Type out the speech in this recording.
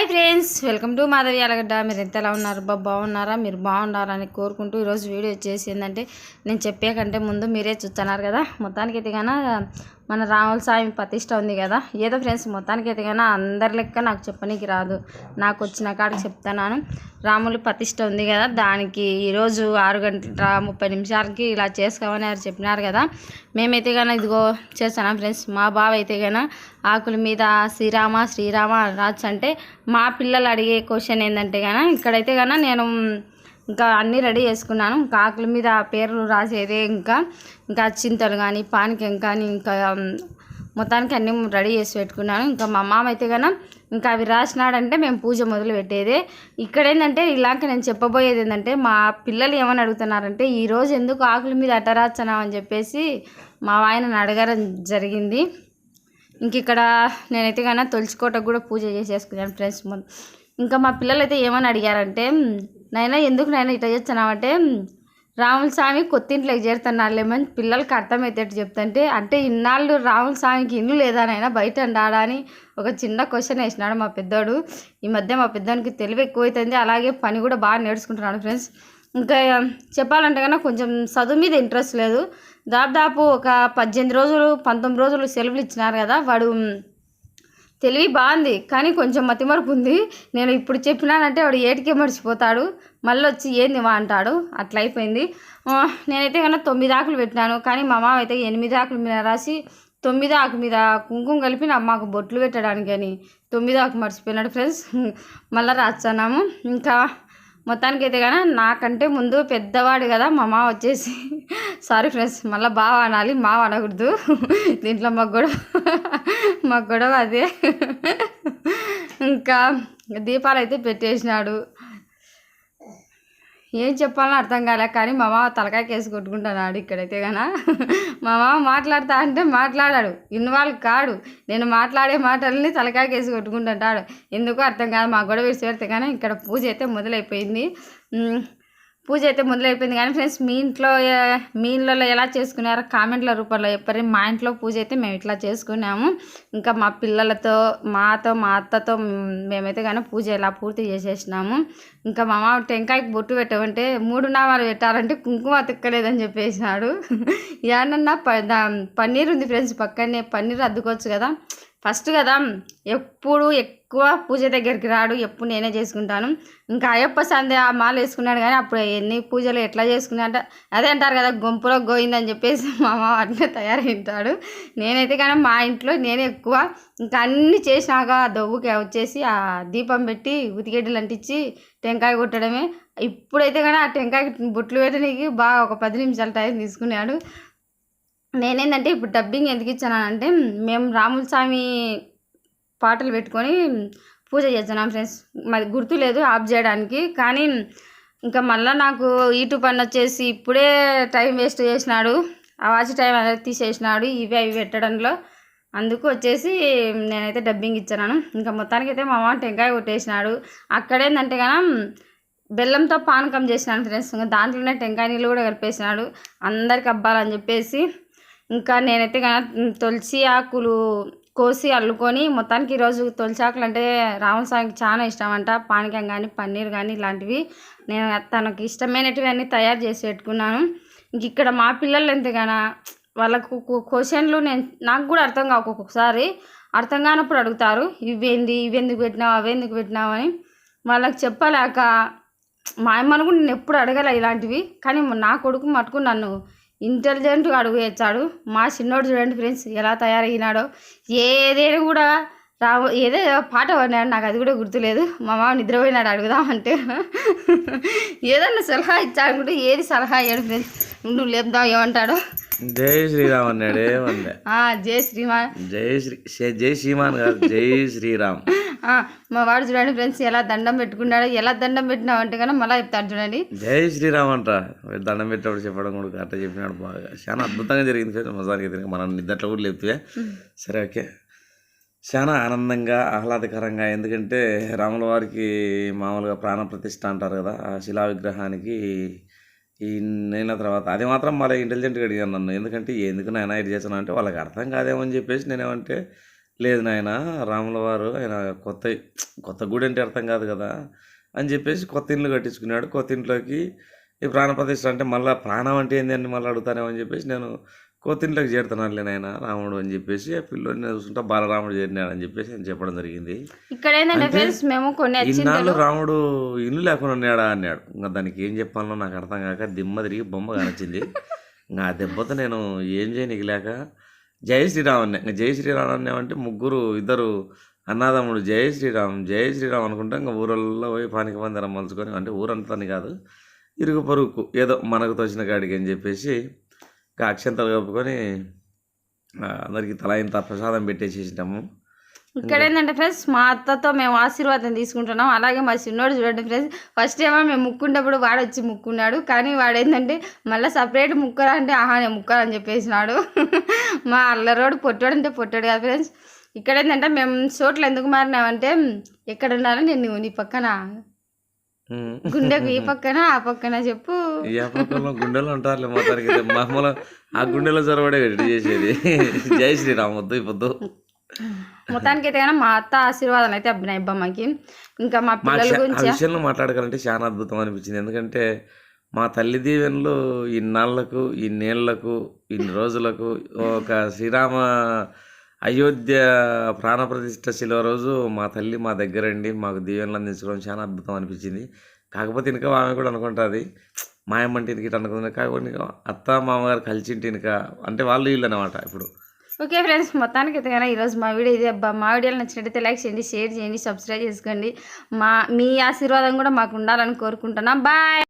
Hi friends welcome to Madhavi Allagadda మీరు ఎంత ఎలా ఉన్నారు? బాగున్నారా? మీరు బాగున్నారా అని కోరుకుంటూ ఈరోజు వీడియో వచ్చేసి ఏంటంటే నేను చెప్పే కంటే ముందు మీరే చూస్తున్నారు కదా. మొత్తానికి అయితే కానీ మన రాముల స్వామి ప్రతిష్ట ఉంది కదా. ఏదో ఫ్రెండ్స్ మొత్తానికి అయితే అందరి లెక్క నాకు చెప్పనీకి రాదు. నాకు వచ్చిన కాడికి చెప్తాను రాములు ప్రతిష్ట ఉంది కదా. దానికి ఈరోజు ఆరు గంటల ముప్పై నిమిషాలకి ఇలా చేసుకోమని వారు చెప్పినారు కదా. మేమైతే కానీ ఇదిగో చేస్తున్నాం ఫ్రెండ్స్? మా బావ అయితే కానీ ఆకుల మీద శ్రీరామ శ్రీరామ రాజు అంటే మా పిల్లలు అడిగే క్వశ్చన్ ఏంటంటే కానీ ఇక్కడైతే కానీ నేను ఇంకా అన్నీ రెడీ చేసుకున్నాను. ఇంకా ఆకుల మీద పేర్లు రాసేదే ఇంకా. ఇంకా చింతలు కానీ పానకం కానీ ఇంకా మొత్తానికి అన్నీ రెడీ చేసి పెట్టుకున్నాను. ఇంకా మా మామ అయితే కన్నా ఇంకా అవి రాసినాడంటే మేము పూజ మొదలు పెట్టేదే. ఇక్కడ ఏంటంటే ఇలాగ నేను చెప్పబోయేది ఏంటంటే మా పిల్లలు ఏమని అడుగుతున్నారంటే ఈరోజు ఎందుకు ఆకుల మీద అట్ట అని చెప్పేసి మా ఆయన అడగడం జరిగింది. ఇంక ఇక్కడ నేనైతే కన్నా తులసికోటకు కూడా పూజ చేసేసుకున్నాను ఫ్రెండ్స్ ఇంకా మా పిల్లలు అయితే ఏమని అడిగారంటే నైనా ఎందుకు నైనా ఇట్లా చేస్తున్నావంటే రాముల స్వామి కొత్తింట్లోకి చేరుతున్నారులే మంచి పిల్లలకి అర్థమయ్యేటట్టు చెప్తుంటే అంటే ఇన్నాళ్ళు రాముల స్వామికి ఇల్లు లేదా నైనా? బయట ఉండాడా? అని ఒక చిన్న క్వశ్చన్ వేసినాడు మా పెద్దోడు. ఈ మధ్య మా పెద్దోనికి తెలివి ఎక్కువైతుంది అలాగే పని కూడా బాగా నేర్చుకుంటున్నాడు ఫ్రెండ్స్. ఇంకా చెప్పాలంటే కన్నా కొంచెం చదువు మీద ఇంట్రెస్ట్ లేదు. దాదాపు ఒక పద్దెనిమిది రోజులు పంతొమ్మిది రోజులు సెలవులు ఇచ్చినారు కదా వాడు తెలివి బాగుంది కానీ కొంచెం మతిమరుపు ఉంది. నేను ఇప్పుడు చెప్పినానంటే వాడు ఏటికే మర్చిపోతాడు. మళ్ళీ వచ్చి ఏంది మా అంటాడు. అట్లా అయిపోయింది నేనైతే కన్నా తొమ్మిది ఆకులు పెట్టినాను కానీ మా మామ అయితే ఎనిమిది ఆకుల మీద రాసి తొమ్మిది ఆకు మీద కుంకుమ కలిపి నా మాకు బొట్లు పెట్టడానికి అని తొమ్మిది ఆకు మర్చిపోయినాడు ఫ్రెండ్స్. మళ్ళీ రాస్తున్నాము. ఇంకా మొత్తానికి అయితే కానీ నాకంటే ముందు పెద్దవాడు కదా మా మామ వచ్చేసి. సారీ ఫ్రెండ్స్ మళ్ళీ బావ అనాలి మావ అనకూడదు. దీంట్లో మాకు కూడా మాకు గొడవ అదే. ఇంకా దీపాలు అయితే పెట్టేసినాడు. ఏం చెప్పాలో అర్థం కాలే కానీ మా మామ తలకాయ కేసు కొట్టుకుంటున్నాడు ఇక్కడైతే కన మా మామ మాట్లాడతా అంటే మాట్లాడాడు. ఇన్వాల్వ్ కాడు. నేను మాట్లాడే మాటల్ని తలకాయ కేసు కొట్టుకుంటుంటాడు. ఎందుకో అర్థం కాదు మా గొడవ వేసి కానీ ఇక్కడ పూజ అయితే మొదలైపోయింది. పూజ అయితే మొదలైపోయింది. కానీ ఫ్రెండ్స్ మీ ఇంట్లో మీ ఇంట్లో ఎలా చేసుకున్నారో కామెంట్ల రూపంలో చెప్పారు మా ఇంట్లో పూజ అయితే మేము ఇట్లా చేసుకున్నాము. ఇంకా మా పిల్లలతో మాతో మా అత్తతో మేమైతే కానీ పూజ ఇలా పూర్తి చేసేసినాము. ఇంకా మా మామ టెంకాయకి బొట్టు పెట్టమంటే మూడు నామాలు పెట్టాలంటే కుంకుమ తిక్కలేదని చెప్పేసినాడు. ఏమన్నా ప దా- పన్నీర్ ఉంది ఫ్రెండ్స్ పక్కనే. పన్నీర్ అద్దుకోవచ్చు కదా. ఫస్ట్ కదా ఎప్పుడు ఎక్కువ పూజ దగ్గరికి రాడు ఎప్పుడు నేనే చేసుకుంటాను. ఇంకా అయ్యప్ప సందే ఆ మాల వేసుకున్నాడు కానీ అప్పుడు ఎన్ని పూజలు ఎట్లా చేసుకున్నా అంటే అదే అంటారు కదా గుంపులో గోయిందని చెప్పేసి మా మామ అట్లే తయారైంటాడు. నేనైతే కానీ మా ఇంట్లో నేనే ఎక్కువ ఇంకా అన్ని చేసినాక ఆ దవ్వుకి వచ్చేసి ఆ దీపం పెట్టి ఉతిగడ్డలు అంటించి టెంకాయ కొట్టడమే. ఇప్పుడైతే కానీ ఆ టెంకాయ బుట్లు పెట్టడానికి బాగా ఒక పది నిమిషాల టైం తీసుకున్నాడు. నేనేంటంటే ఇప్పుడు డబ్బింగ్ ఎందుకు ఇచ్చానంటే మేము రాముల స్వామి పాటలు పెట్టుకొని పూజ చేస్తున్నాం ఫ్రెండ్స్. మరి గుర్తు లేదు ఆఫ్ చేయడానికి కానీ ఇంకా మళ్ళీ నాకు యూట్యూబ్ పని వచ్చేసి ఇప్పుడే టైం వేస్ట్ చేసినాడు. ఆ వాచ్ టైం అనేది తీసేసినాడు ఇవి అవి పెట్టడంలో. అందుకు వచ్చేసి నేనైతే డబ్బింగ్ ఇచ్చాను. ఇంకా మొత్తానికి అయితే మా మామ టెంకాయ కొట్టేసినాడు. అక్కడేందంటే కనుక బెల్లంతో పానకం చేసినాను ఫ్రెండ్స్. ఇంకా దాంట్లోనే టెంకాయ నీళ్ళు కూడా కలిపేసినాడు. అందరికి అబ్బాలని చెప్పేసి. ఇంకా నేనైతే కనుక తులసి ఆకులు కోసి అల్లుకొని మొత్తానికి ఈరోజు తొలిచాకులు అంటే అంటే రామస్వామికి చాలా ఇష్టం అంట పానకం కానీ పన్నీర్ కానీ ఇలాంటివి నేను తనకి ఇష్టమైనటివి అన్నీ తయారు చేసి పెట్టుకున్నాను. ఇంక ఇక్కడ మా పిల్లలు ఎంతగానా వాళ్ళకు క్వశ్చన్లు నేను నాకు కూడా అర్థం కావు ఒక్కొక్కసారి. అర్థం కానప్పుడు అడుగుతారు ఇవేంది ఇవెందుకు పెట్టినావు అవెందుకు పెట్టినావు అని. వాళ్ళకి చెప్పలేక మా అమ్మను కూడా నేను ఎప్పుడు అడగలే ఇలాంటివి. కానీ నా కొడుకు మటుకు నన్ను ఇంటెలిజెంట్గా అడుగు వేచ్చాడు మా చిన్నోడు చూడండి ఫ్రెండ్స్ ఎలా తయారయ్యినాడో ఏదైనా కూడా రావు ఏదో పాట పాడినాడు. నాకు అది కూడా గుర్తులేదు. మా మామ నిద్రపోయినాడు అడుగుదామంటే ఏదన్నా సలహా ఇచ్చాడు ఏది సలహా అయ్యాడు ఫ్రెండ్స్. నువ్వు లేపుదాం ఏమంటాడో. జై శ్రీరామ్ అన్నాడు. ఏమన్నా జై శ్రీమాన్ జై శ్రీ జై శ్రీమాన్ కాదు జై శ్రీరామ్. మా వాడు చూడండి ఫ్రెండ్స్ ఎలా దండం పెట్టుకున్నాడో ఎలా దండం పెట్టినావు అంటే కానీ మళ్ళీ చెప్తాడు చూడండి. జై శ్రీరామ్ అంట. దండం పెట్టేప్పుడు చెప్పడం కూడా అట్లా చెప్పినాడు బాగా. చాలా అద్భుతంగా జరిగింది ఫ్రెండ్స్ మొత్తానికి తిరిగి మనం నిద్దట్లో కూడా లేపుతే సరే ఓకే. చాలా ఆనందంగా ఆహ్లాదకరంగా ఎందుకంటే రాముల వారికి మామూలుగా ప్రాణ ప్రతిష్ట అంటారు కదా ఆ శిలా విగ్రహానికి ఈ నెల తర్వాత అది మాత్రం మళ్ళీ ఇంటెలిజెంట్గా అడిగాను నన్ను. ఎందుకంటే ఎందుకు నాయన ఇది చేశాను అంటే వాళ్ళకి అర్థం కాదేమో అని చెప్పేసి నేనేమంటే లేదు నాయన రాముల వారు ఆయన కొత్త కొత్త గుడి అంటే అర్థం కాదు కదా అని చెప్పేసి కొత్త ఇండ్లు కట్టించుకున్నాడు. కొత్త ఇంట్లోకి ఈ ప్రాణ ప్రతిష్ఠ అంటే మళ్ళీ ప్రాణం అంటే ఏంది అని మళ్ళీ అడుగుతానేమో అని చెప్పేసి నేను కొత్త ఇంట్లోకి చేరుతున్నానులే నాయన రాముడు అని చెప్పేసి ఆ పిల్లోని చూసుకుంటా బాలరాముడు చేరినాడు అని చెప్పేసి ఆయన చెప్పడం జరిగింది. ఇన్నాళ్ళు రాముడు ఇల్లు లేకుండా ఉన్నాడా అన్నాడు. ఇంకా దానికి ఏం చెప్పాలో నాకు అర్థం కాక దిమ్మ తిరిగి బొమ్మ కానొచ్చింది. ఇంకా ఆ దెబ్బతో నేను ఏం చేయనీకి లేక జై శ్రీరామ్ అన్నా జై శ్రీరామ్ అన్నామంటే ముగ్గురు ఇద్దరు అన్నదమ్ముడు జై శ్రీరామ్ జై శ్రీరామ్ అనుకుంటే ఇంకా ఊరల్లో పోయి పానికి మందిరం మలుచుకొని అంటే ఊరంతా అని కాదు ఇరుగు పరుగుకు ఏదో మనకు తోచిన కాడికి అని చెప్పేసి ఇంకా అక్షంతలు కప్పుకొని అందరికీ తలాయింత తల ఇంత ప్రసాదం పెట్టేసేసినాము. ఇక్కడ ఏంటంటే ఫ్రెండ్స్ మా అత్తతో మేము ఆశీర్వాదం తీసుకుంటున్నాం. అలాగే మా చిన్నోడు చూడండి ఫ్రెండ్స్ ఫస్ట్ ఏమో మేము ముక్కుంటప్పుడు వాడు వచ్చి ముక్కున్నాడు. కానీ వాడు ఏంటంటే మళ్ళీ సపరేట్ ముక్కరా అంటే ఆహా నేను ముక్కరా అని చెప్పేసినాడు. మా అల్లరోడు పొట్టాడు అంటే పొట్టాడు కదా ఫ్రెండ్స్. ఇక్కడ ఏంటంటే మేము చోట్ల ఎందుకు మారినామంటే ఎక్కడ ఉండాలో? నేను నీ పక్కన. గుండెకు ఈ పక్కన ఆ పక్కన చెప్పు. పక్కన గుండెలో ఉంటారులే మొత్తానికి అయితే మామూలు ఆ గుండెలో చొరబడే రెడీ చేసేది. జై శ్రీరామ్ వద్దు పొద్దు. మొత్తానికి అయితే మా అత్త ఆశీర్వాదం అయితే అబ్బమ్మకి ఇంకా మా పిల్లల గురించి విషయంలో మాట్లాడగలంటే చాలా అద్భుతం అనిపించింది. ఎందుకంటే మా తల్లి దీవెనలు ఇన్నాళ్ళకు ఇన్నేళ్ళకు ఇన్ని రోజులకు ఒక శ్రీరామ అయోధ్య ప్రాణప్రతిష్ఠ శిలువ రోజు మా తల్లి మా దగ్గరండి. మాకు దీవెనలు అందించడం చాలా అద్భుతం అనిపించింది. కాకపోతే ఇంకా ఆమె కూడా అనుకుంటుంది మాయమ్మంటే ఇంటికి అనుకుంది కాకపోతే ఇంకా అత్త మామగారు కలిసి ఇంటి ఇంకా అంటే వాళ్ళు వీళ్ళు అనమాట ఇప్పుడు. ఓకే ఫ్రెండ్స్ మొత్తానికి అయితే కానీ ఈరోజు మా వీడియో ఇది. అబ్బా మా వీడియోలు నచ్చినట్టయితే లైక్ చేయండి షేర్ చేయండి సబ్స్క్రైబ్ చేసుకోండి. మా మీ ఆశీర్వాదం కూడా మాకు ఉండాలని కోరుకుంటున్నాం. బాయ్!